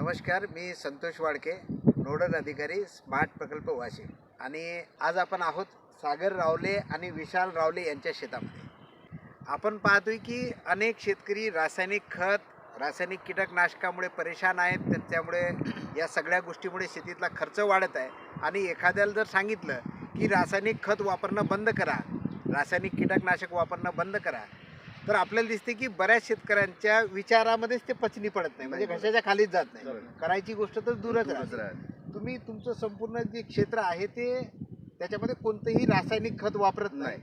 नमस्कार मी संतोष वाडके नोडल अधिकारी स्मार्ट प्रकल्प वाशिम. आणि आज आपण आहोत सागर रावले आणि विशाल रावले यांच्या शेतामध्ये. आपण पाहतोय की अनेक शेतकरी रासायनिक खत रासायनिक कीटकनाशकामुळे परेशान आहेत तर त्यामुळे या सगळ्या गोष्टीमुळे शेतीतला खर्च वाढत आहे. आणि एखाद्याला जर सांगितलं की रासायनिक खत वापरणं बंद करा रासायनिक कीटकनाशक वापरणं बंद करा तर आपल्याला दिसते की बऱ्याच शेतकऱ्यांच्या विचारामध्येच ते पचनी पडत नाही. म्हणजे. घशाच्या खालीच जात नाही. करायची गोष्ट तर दूरच राहते. तुम्ही तुमचं संपूर्ण जे क्षेत्र आहे ते त्याच्यामध्ये कोणतंही रासायनिक खत वापरत नाही.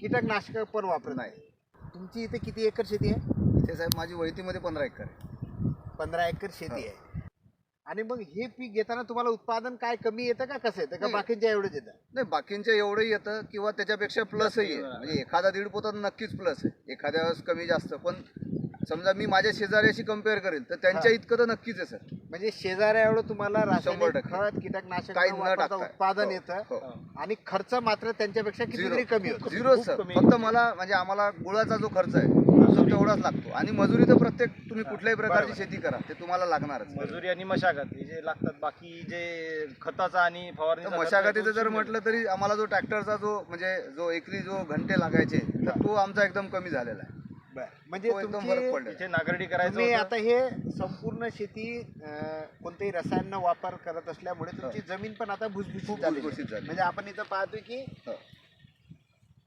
कीटकनाशक पण वापरत नाही. तुमची इथे किती एकर शेती आहे? इथे साहेब माझी वळतीमध्ये पंधरा एकर आहे. पंधरा एकर शेती आहे. आणि मग हे पीक घेताना तुम्हाला उत्पादन काय कमी येतं का? कसं येतं? का नाही. बाकीच्या एवढंच येतं? नाही बाकींच्या एवढंही येतं किंवा त्याच्यापेक्षा प्लसही आहे. म्हणजे एखादा दीड पोतात नक्कीच प्लस आहे. एखाद्या वेळेस कमी जास्त. पण समजा मी माझ्या शेजाऱ्याशी कंपेअर करेल तर त्यांच्या. इतकं तर नक्कीच आहे सर. म्हणजे शेजाऱ्या एवढं तुम्हाला रासायनिक टक्के. खत कीटकनाशक काही न न वापरता टाकता. उत्पादन हो, येतं. हो. आणि खर्च मात्र त्यांच्यापेक्षा कितीतरी कमी होतो. झिरो खूप सर. कमी. फक्त मला म्हणजे आम्हाला गुळाचा जो खर्च आहे तो तेवढाच लागतो. आणि मजुरी तर प्रत्येक तुम्ही कुठल्याही प्रकारची बरोबर. शेती करा ते तुम्हाला लागणारच. मजुरी आणि मशागत हे जे लागतात बाकी जे खताचा आणि तर फवारणीचा खर्च मशागतीचं जर म्हटलं तरी आम्हाला जो ट्रॅक्टरचा जो म्हणजे जो एकरी जो घंटे लागायचे तर तो आमचा एकदम कमी झालेला आहे. बरं. म्हणजे तो एकदम तुमची इथे नागरडी करायचं तुम्ही होतं. आता हे संपूर्ण शेती अं, कोणत्याही रसायन वापर करत असल्यामुळे तुमची जमीन पण आता भुसभुशीत खूप आहे. भुसभुशीत झाली. म्हणजे आपण इथं पाहतोय की हो.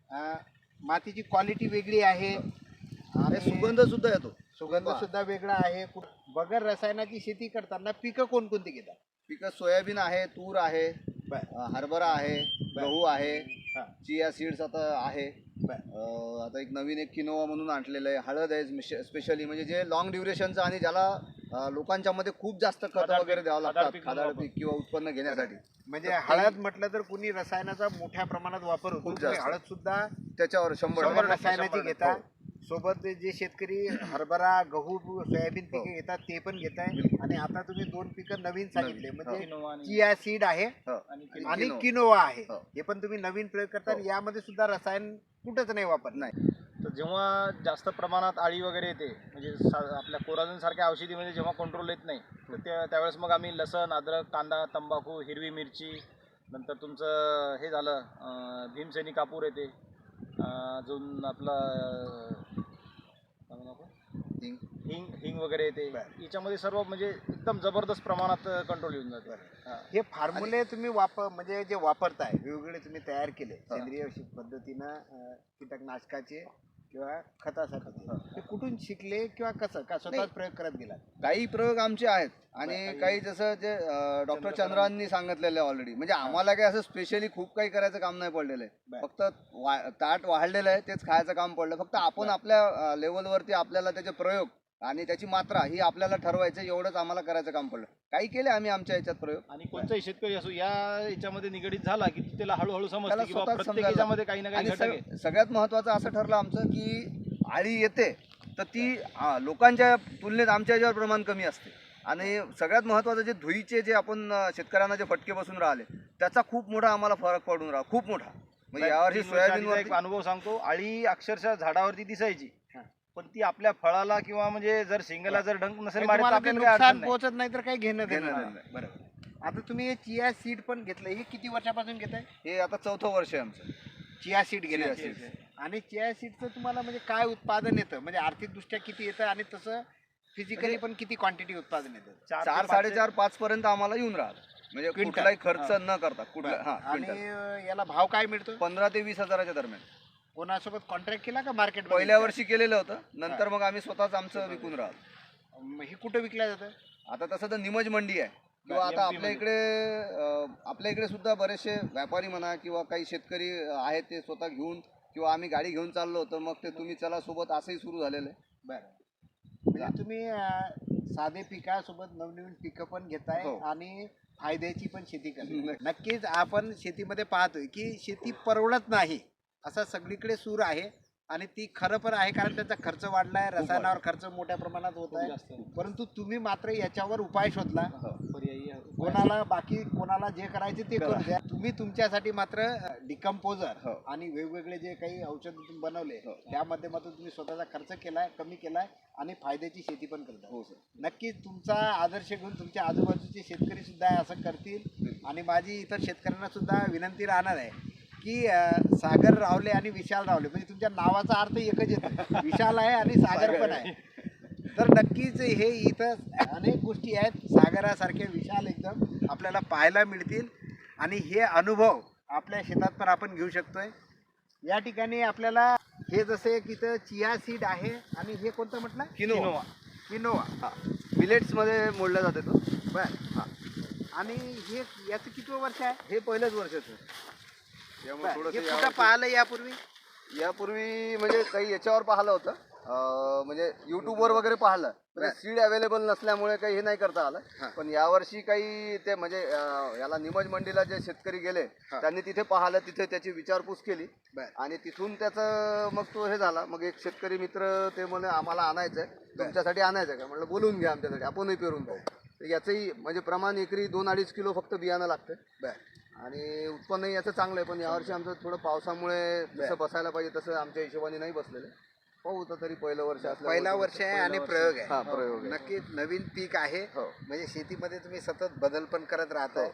अं, मातीची क्वालिटी वेगळी आहे आणि आणि सुगंध सुद्धा येतो सुगंध सुद्धा वेगळा आहे कु- बगर रसायनाची शेती करताना पिकं कोणकोणती घेतात पिकं सोयाबीन आहे तूर आहे अं, हरभरा आहे गहू आहे हा. चिया सीड्स आता आहे बर. अं, आता एक नवीन एक किनोवा म्हणून आणलेलं आहे हळद आहे स्पेशली म्हणजे जे लॉंग ड्युरेशनचं आणि ज्याला अं, लोकांच्या मध्ये खूप जास्त खत खादाड वगैरे पीक- द्यावं खादाड लागतात पीक खादाड पीक किंवा उत्पन्न घेण्यासाठी म्हणजे हळद म्हटलं तर कुणी रसायनाचा मोठ्या प्रमाणात वापर होतो खूप तुम्ही जास्त. हळद सुद्धा त्याच्यावर शंभर शंभर टक्के. रसायनाची शंभर घेता हो. सोबत जे शेतकरी हरभरा गहू सोयाबीन पिके हो. घेतात ते पण घेताय बिलकुल. आणि आता तुम्ही दोन पिकं नवीन सांगितले. म्हणजे आणि- चिया सीड आहे हो. आणि किनोवा. आहे हो. हे पण तुम्ही नवीन प्रयोग करता हो. यामध्ये सुद्धा रसायन कुठंच नाही वापरत नाही तर जेव्हा जास्त प्रमाणात आळी वगैरे येते म्हणजे सा- आपल्या कोराजन सारख्या औषधीमध्ये जेव्हा कंट्रोल येत नाही तर त्या त्यावेळेस मग आम्ही लसण अद्रक कांदा तंबाखू हिरवी मिरची नंतर तुमचं हे झालं भीमसेनी कापूर येते अजून आपलं? हिंग. हिंग हिंग वगैरे येते बरं. याच्यामध्ये सर्व म्हणजे एकदम जबरदस्त प्रमाणात कंट्रोल येऊन जाते हां. हे फॉर्म्युले तुम्ही वापर म्हणजे जे वापरताय वेगवेगळे तुम्ही तयार केले. सेंद्रिय शि- पद्धतीनं अं, कीटकनाशकाचे किंवा खतासाठी. हा. ते कुठून शिकले किंवा कसं? का स्वतःच नाही. प्रयोग करत गेला काही प्रयोग आमचे आहेत. आणि काही- जसं जे डॉक्टर चंद्रांनी सांगितलेलं आहे ऑलरेडी म्हणजे आम्हाला काही असं स्पेशली खूप काही करायचं काम नाही पडलेलं आहे. फक्त वा- ताट वाढलेलं आहे तेच खायचं काम पडलं. फक्त आपण. आपल्या लेवलवरती आपल्याला त्याचे प्रयोग आणि त्याची मात्रा ही आपल्याला ठरवायचं एवढंच आम्हाला करायचं काम पडलं. काही केले आम्ही आमच्या याच्यात प्रयोग? आणि कोणताही शेतकरी असो या याच्यामध्ये निगडीत झाला की त्याला हळूहळू समजते त्याला की बा स्वतःच प्रत्येक समजायला याच्यामध्ये काही ना काही आणि घटक आहे. सग- सगळ्यात महत्वाचं असं ठरलं आमचं की आळी येते तर ती आ, लोकांच्या तुलनेत आमच्या याच्यावर प्रमाण कमी असते. आणि सगळ्यात महत्वाचं जे धुईचे जे आपण अ, शेतकऱ्यांना जे फटके बसून राहिले त्याचा खूप मोठा आम्हाला फरक पडून राहा खूप मोठा. म्हणजे यावर्षी तीन वर्षाआधीचा सोयाबीनवर एक अनुभव सांगतो आळी अक्षरशः झाडावरती दिसायची. पण ती आपल्या फळाला किंवा म्हणजे जर शेंगाला जर डंक नसेल मारत तर तुम्हाला ते आपल्याला काही अडचण नुकसान नाही. पोहोचत नाही तर काही घेणं घेणं देणं नाही. बरोबर. आता तुम्ही हे चिया सीड पण घेतलं हे किती वर्षापासून घेताय? हे आता चौथं वर्ष आहे आमचं. चिया सीड घेण्याचे सीड. आणि चिया सीडचं तुम्हाला म्हणजे काय उत्पादन येतं? म्हणजे आर्थिकदृष्ट्या किती येतं आणि तसं फिजिकली पण किती क्वांटिटी उत्पादन येतं? चार ते चार पाचशे- साडेचार पाच पर्यंत आम्हाला येऊन राहिलं. म्हणजे. कुठलाही खर्च न करता कुठला हा आणि क्विंटल. अं, याला भाव काय मिळतो? पंधरा ते वीस हजाराच्या दरम्यान. कोणासोबत कॉन्ट्रॅक्ट केला का मार्केट पहिल्या वर्षी केलेलं होतं. नंतर मग आम्ही स्वतःच आमचं विकून राहिलो. हे कुठं विकलं जातं? आता तसं तर निमज मंडी आहे. किंवा आता आपल्या. इकडे अं, आपल्या इकडे सुद्धा बरेचसे व्यापारी म्हणा किंवा काही शेतकरी आहेत ते स्वतः घेऊन किंवा आम्ही गाडी घेऊन चाललो होतो मग ते तुम्ही चला सोबत असंही सुरू झालेलं आहे. बरं. म्हणजे तुम्ही अं, साधे पिकासोबत नवनवीन पिकं पण घेताय हो. आणि फायद्याची पण शेती करताय. नक्की. नक्कीच आपण शेतीमध्ये पाहतोय की शेती परवडत नाही. असा सगळीकडे सूर आहे आणि ती खरं पण आहे कारण त्याचा खर्च वाढलाय रसायनावर खर्च मोठ्या प्रमाणात होत आहे. परंतु तुम्ही मात्र याच्यावर उपाय शोधला. पर्यायी आहे. कोणाला बाकी कोणाला जे करायचे ते करू द्या. तुम्ही तुमच्यासाठी मात्र डिकम्पोजर हो. आणि वेगवेगळे जे काही औषध तुम्ही बनवले हो. त्या माध्यमातून तुम्ही स्वतःचा खर्च केलाय कमी केलाय आणि फायद्याची शेती पण करता. हो सर. नक्कीच तुमचा आदर्श घेऊन तुमच्या आजूबाजूचे शेतकरी सुद्धा असं करतील आणि माझी इतर शेतकऱ्यांना सुद्धा विनंती राहणार आहे. की अं, सागर रावले आणि विशाल रावले. म्हणजे तुमच्या नावाचा अर्थ एकच येतो. विशाल आहे आणि सागर पण आहे. तर नक्कीच हे इथं अनेक गोष्टी आहेत. सागरासारखे विशाल एकदम आपल्याला पाहायला मिळतील. आणि हे अनुभव आपल्या शेतात पण आपण घेऊ शकतोय. या ठिकाणी आपल्याला हे जसे की इथं चिया सीड आहे आणि हे कोणतं म्हटलं? किनोवा. किनोवा. हा. मिलेट्समध्ये मोडला जाते तो. बर. हा. आणि हे याचं किती वर्ष आहे? हे पहिल्याच वर्षाचं त्यामुळे बर. हे थोडंसं कुठं यावर्षी- पाहिलं यापूर्वी? यापूर्वी म्हणजे काही याच्यावर पाहिलं होतं. अं, म्हणजे युट्यूबवर वगैरे पाहिलं. म्हणजे. सीड अवेलेबल नसल्यामुळे काही हे नाही करता. आलं. पण यावर्षी काही ते म्हणजे अं, याला निमज मंडीला जे शेतकरी गेले. त्यांनी तिथे पाहिलं तिथे त्याची विचारपूस केली. आणि तिथून त्याचं मग तो हे झाला. मग एक शेतकरी मित्र ते म्हणे आम्हाला आणायचंय. तुमच्यासाठी आणायचं का? म्हटलं बोलवून घ्या आमच्यासाठी. आपणही पेरून पाहू तर याचंही म्हणजे प्रमाण एकरी दोन अडीच किलो फक्त बियाणं लागतं. आणि उत्पन्न याचं चांगलं आहे पण यावर्षी आमचं थोडं पावसामुळे जसं बसायला पाहिजे तसं आमच्या हिशोबाने नाही बसलेलं. पाहू तर तरी पहिलं वर्ष पहिला वर्ष आहे आणि प्रयोग आहे. प्रयोग नक्की नवीन पीक आहे. हो. म्हणजे शेतीमध्ये तुम्ही सतत बदल पण करत राहत आहे.